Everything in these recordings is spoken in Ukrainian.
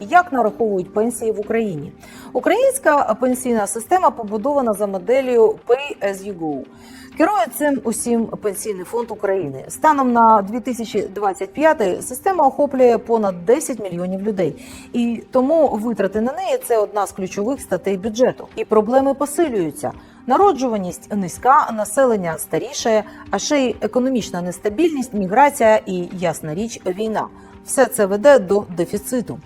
Як нараховують пенсії в Україні? Українська пенсійна система побудована за моделлю Pay as you go. Керує цим усім пенсійний фонд України. Станом на 2025 система охоплює понад 10 мільйонів людей, і тому витрати на неї це одна з ключових статей бюджету. І проблеми посилюються. Народжуваність низька, населення старішає, а ще й економічна нестабільність, міграція і ясна річ, війна. Все це веде до дефіциту.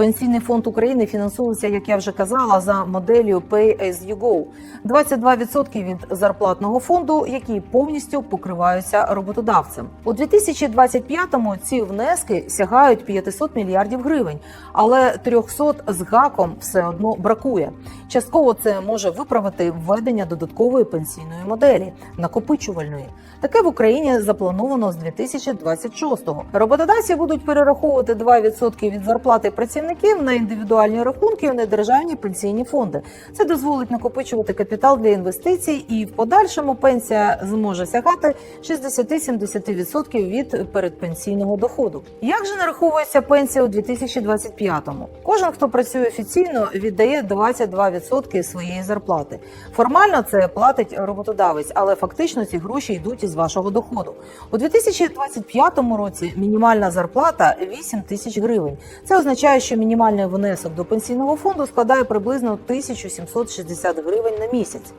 Пенсійний фонд України фінансується, як я вже казала, за моделлю Pay as you go. 22% від зарплатного фонду, які повністю покриваються роботодавцем. У 2025-му ці внески сягають 500 мільярдів гривень, але 300 з гаком все одно бракує. Частково це може виправити введення додаткової пенсійної моделі накопичувальної. Таке в Україні заплановано з 2026-го. Роботодавці будуть перераховувати 2% від зарплати працівників на індивідуальні рахунки в недержавні пенсійні фонди. Це дозволить накопичувати капітал для інвестицій, і в подальшому пенсія зможе сягати 60-70% від передпенсійного доходу. Як же нараховується пенсія у 2025-му? Кожен, хто працює офіційно, віддає 22% своєї зарплати. Формально це платить роботодавець, але фактично ці гроші йдуть із вашого доходу. У 2025 році мінімальна зарплата 8 тисяч гривень. Це означає, що мінімальний внесок до пенсійного фонду складає приблизно 1760 гривень на місяць.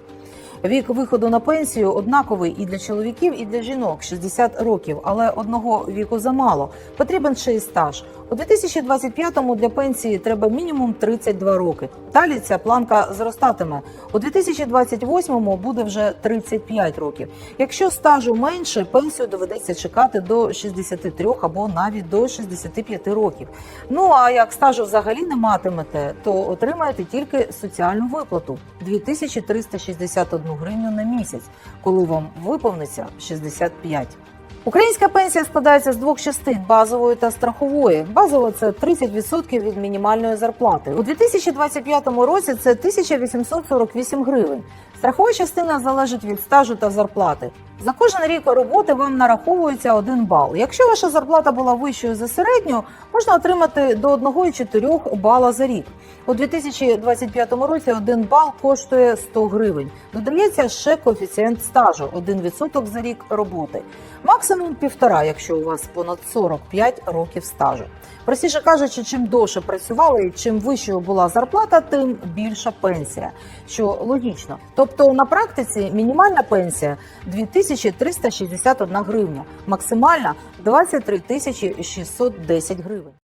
Вік виходу на пенсію однаковий і для чоловіків, і для жінок 60 років, але одного віку замало. Потрібен ще й стаж. У 2025-му для пенсії треба мінімум 32 роки. Далі ця планка зростатиме. У 2028-му буде вже 35 років. Якщо стажу менше, пенсію доведеться чекати до 63 або навіть до 65 років. Ну а як стажу взагалі не матимете, то отримаєте тільки соціальну виплату 2361 гривню на місяць, коли вам виповниться 65. Українська пенсія складається з двох частин базової та страхової. Базова це 30% від мінімальної зарплати. У 2025 році це 1848 гривень. Страхова частина залежить від стажу та зарплати. За кожен рік роботи вам нараховується один бал. Якщо ваша зарплата була вищою за середню, можна отримати до 1,4 бала за рік. У 2025 році один бал коштує 100 гривень. Додається ще коефіцієнт стажу 1% за рік роботи. Максимум півтора, якщо у вас понад 45 років стажу. Простіше кажучи, чим довше працювали і чим вищою була зарплата, тим більша пенсія, що логічно. Тобто на практиці мінімальна пенсія 2361 гривня, максимальна 23 тисячі 610 гривень.